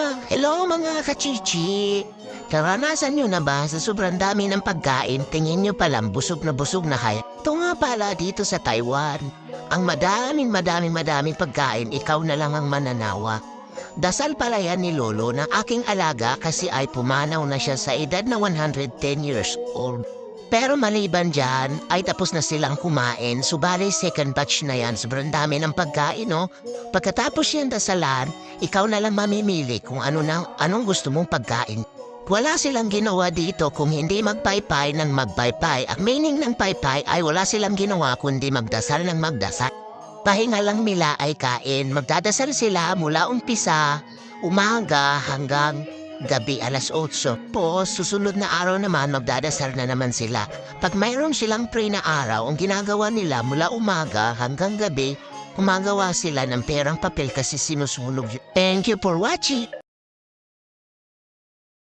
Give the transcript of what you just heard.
mga, hello mga kachichi. Karanasan nyo na ba sa sobrang dami ng pagkain, tingin nyo palang busog na busog na kayo? Ito nga pala dito sa Taiwan. Ang madaming madaming madaming pagkain, ikaw na lang ang mananawa. Dasal pala yan ni Lolo na aking alaga kasi ay pumanaw na siya sa edad na 110 years old. Pero maliban dyan, ay tapos na silang kumain. Subali second batch na yan. Sobrang dami ng pagkain, no? Pagkatapos yan dasalan, ikaw na lang mamimili kung ano na, anong gusto mong pagkain. Wala silang ginawa dito kung hindi magpaypay ng magpaypay. Ang meaning ng paypay ay wala silang ginawa kundi magdasal ng magdasal. Pahinga lang nila ay kain. Magdadasal sila mula umpisa, umaga hanggang gabi alas 8. Po, susunod na araw naman magdadasal na naman sila. Pag mayroon silang pray na araw, ang ginagawa nila mula umaga hanggang gabi, gumagawa sila ng perang papel kasi sinusunog. yun. Thank you for watching!